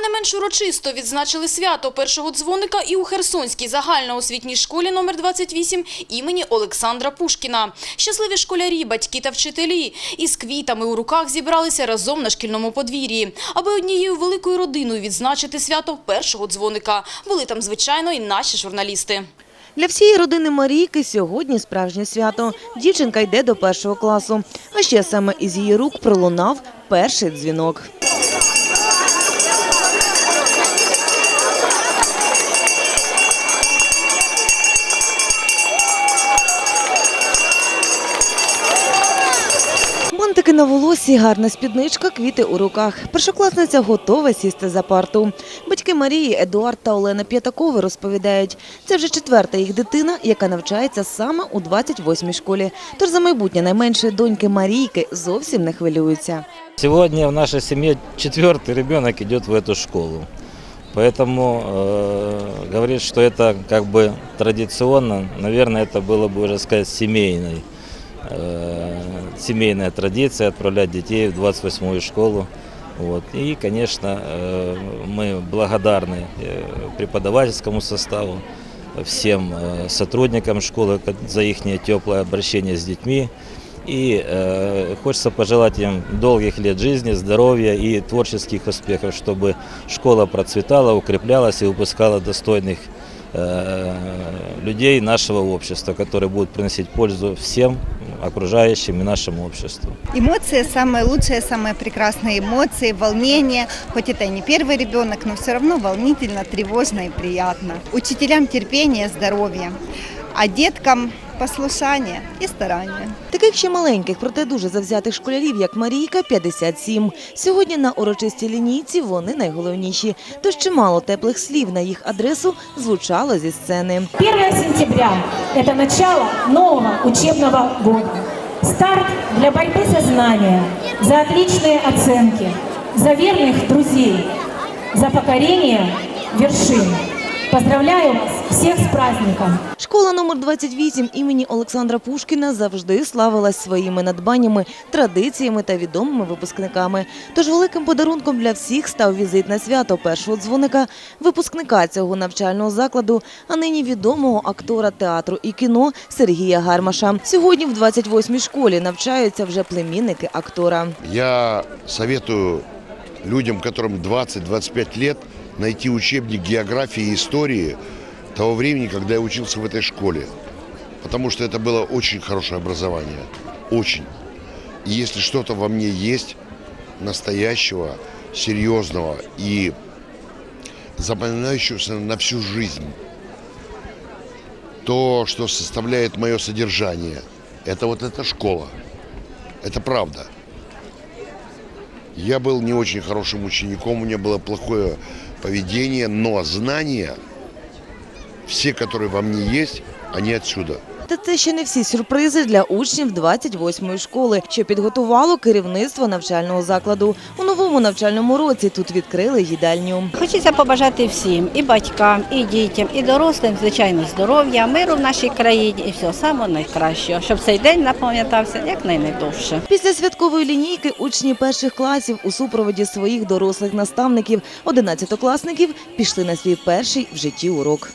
не менш урочисто відзначили свято першого дзвоника і у Херсонській загальноосвітній школі номер 28 імені Олександра Пушкіна. Щасливі школярі, батьки та вчителі із квітами у руках зібралися разом на шкільному подвір'ї. Аби однією великою родиною відзначити свято першого дзвоника. Були там, звичайно, і наші журналісти. Для всієї родини Марійки сьогодні справжнє свято. Дівчинка йде до першого класу. А ще саме із її рук пролунав перший дзвінок. на волосі, гарна спідничка, квіти у руках. Першокласниця готова сісти за парту. Батьки Марії, Едуард та Олена П'ятакови розповідають, це вже четверта їх дитина, яка навчається саме у 28-й школі. Тож за майбутнє найменшої доньки Марійки зовсім не хвилюються. Сегодня в нашей семье четвертый ребенок идет в эту школу. Поэтому э, говорить, что это как бы традиционно, наверное, это было бы уже сказать семейной. э, семейная традиция отправлять детей в 28-ю школу. Вот. И, конечно, э, мы благодарны э, преподавательскому составу, всем э, сотрудникам школы за их теплое обращение с детьми. И хочется пожелать им долгих лет жизни, здоровья и творческих успехов, чтобы школа процветала, укреплялась и выпускала достойных людей нашего общества, которые будут приносить пользу всем окружающим и нашему обществу. Эмоции самые лучшие, самые прекрасные эмоции, волнение. Хоть это и не первый ребенок, но все равно волнительно, тревожно и приятно. Учителям терпение, здоровье, а деткам послушание и старание. Таких ще маленьких, проте дуже завзятих школярів, як Марійка, 57. Сьогодні на урочистій лінійці вони найголовніші. Тож чимало теплих слів на їх адресу звучало зі сцени. 1 сентября – это начало нового учебного года. Старт для борьбы за знания, за отличные оценки, за верных друзей, за покорение вершин. Поздравляю вас всех с праздником! Школа номер 28 імені Олександра Пушкіна завжди славилась своїми надбаннями, традиціями та відомими випускниками. Тож великим подарунком для всіх став візит на свято першого дзвоника випускника цього навчального закладу, а нині відомого актора театру і кіно Сергія Гармаша. Сьогодні в 28-й школі навчаються вже племінники актора. Я советую людям, которым 20-25 лет, найти учебник географии и истории того времени, когда я учился в этой школе. Потому что это было очень хорошее образование. Очень. И если что-то во мне есть настоящего, серьезного и запоминающегося на всю жизнь, то, что составляет мое содержание, это вот эта школа. Это правда. Я был не очень хорошим учеником, у меня было плохое поведение, но знания, все, которые во мне есть, они отсюда. Та це ще не всі сюрпризи для учнів 28-ї школи, що підготувало керівництво навчального закладу. У новому навчальному році тут відкрили їдальню. Хочеться побажати всім, і батькам, і дітям, і дорослим, звичайно, здоров'я, миру в нашій країні і всього самого найкращого, щоб цей день запам'ятався якнайдовше. Після святкової лінійки учні перших класів у супроводі своїх дорослих наставників, одинадцятокласників, пішли на свій перший в житті урок.